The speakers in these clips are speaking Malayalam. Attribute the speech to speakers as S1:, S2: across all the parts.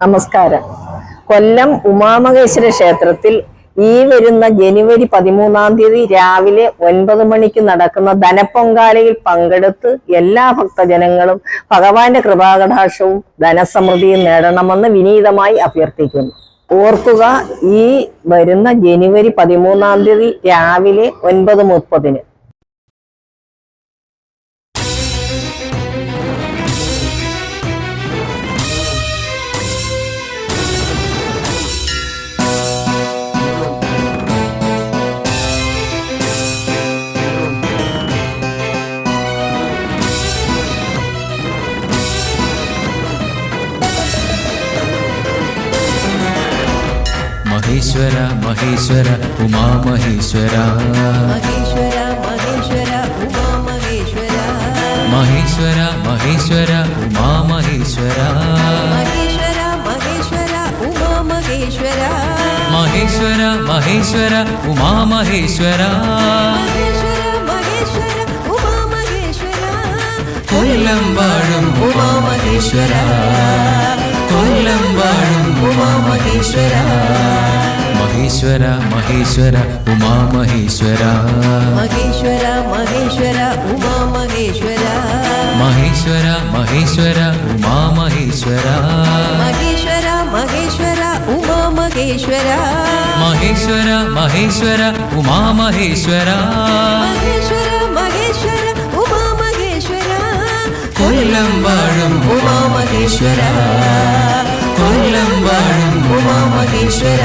S1: നമസ്കാരം. കൊല്ലം ഉമാമഹേശ്വര ക്ഷേത്രത്തിൽ ഈ വരുന്ന ജനുവരി പതിമൂന്നാം തീയതി രാവിലെ ഒൻപത് മണിക്ക് നടക്കുന്ന ധനപ്പൊങ്കാലയിൽ പങ്കെടുത്ത് എല്ലാ ഭക്തജനങ്ങളും ഭഗവാന്റെ കൃപാകടാക്ഷവും ധനസമൃദ്ധിയും നേടണമെന്ന് വിനീതമായി അഭ്യർത്ഥിക്കുന്നു. ഓർക്കുക ഈ വരുന്ന ജനുവരി പതിമൂന്നാം തീയതി രാവിലെ ഒൻപത് മുപ്പതിന്.
S2: മഹേശ്വര മഹേശ്വര ഉമാമഹേശ്വര.
S3: മഹേശ്വര മഹേശ്വര ഉമാ മഹേശ്വര
S2: മഹേശ്വര മഹേശ്വര ഉമാമഹേശ്വര.
S3: മഹേശ്വര മഹേശ്വര ഉമാ മഹേശ്വര
S2: മഹേശ്വര മഹേശ്വര
S3: ഉമാ മഹേശ്വര
S2: കൊല്ലം വാഴും ഉമാ മഹേശ്വര കൊല്ലം വാഴും ഉമാ മഹേശ്വര మహేశ్వర మహేశ్వర
S3: ఉమా మహేశ్వర. మహేశ్వర మహేశ్వర
S2: ఉమా మహేశ్వర. మహేశ్వర
S3: మహేశ్వర ఉమా మహేశ్వర. మహేశ్వర
S2: మహేశ్వర ఉమా మహేశ్వర.
S3: మహేశ్వర మహేశ్వర ఉమా మహేశ్వర.
S2: మహేశ్వర మహేశ్వర ఉమా మహేశ్వర. కొల్లం వాడం ఉమా మహేశ్వర.
S3: కొల్లం వాడం
S2: ఉమా మహేశ్వర.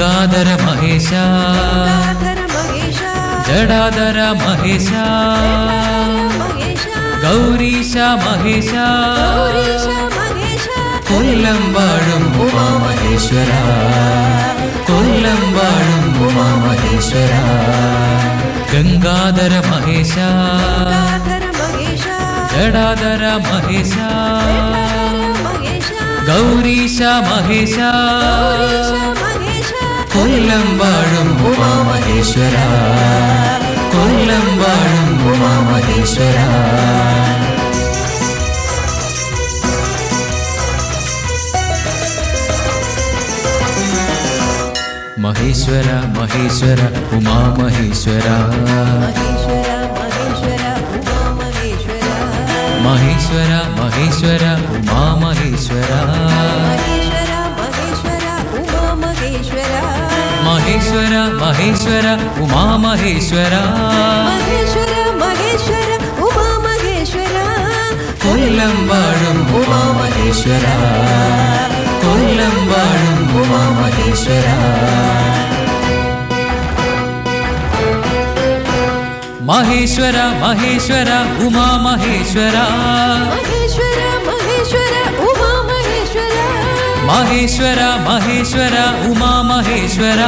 S3: ಗಂಗಾಧರ
S2: ಮಹೇಶ ಜಡಾಧರ
S3: ಮಹೇಶ ಗೌರೀಶ
S2: ಮಹೇಶ கொல்லம்பாடும் உமா மகேஸ்வரா கொல்லம்பாடும் உமா மகேஸ்வரா கங்காதர
S3: மகேஷா ஜடாதர
S2: மகேஷா கௌரீஷா
S3: மகேஷா
S2: கொல்லம் வாழும்
S3: உமாமகேஸ்வரா கொல்லம்
S2: வாழும் உமாமகேஸ்வரா மகேஸ்வர மகேஸ்வர உமா மகேஸ்வரா மகேஸ்வர மகேஸ்வர உமா
S3: മഹേശ്വര മഹേശ്വര ഉമാ മഹേശ്വര.
S2: മഹേശ്വര
S3: ഉമാ മഹേശ്വര. കൊല്ലം വാഴും ഉമാ മഹേശ്വര.
S2: കൊല്ലം വാഴും ഉമാ മഹേശ്വര. മഹേശ്വര
S3: മഹേശ്വര മഹേശ്വര ഉമാ മഹേശ്വര.
S2: മഹേശ്വര മഹേശ്വര माहेश्वर
S3: माहेश्वर उमा महेश्वर।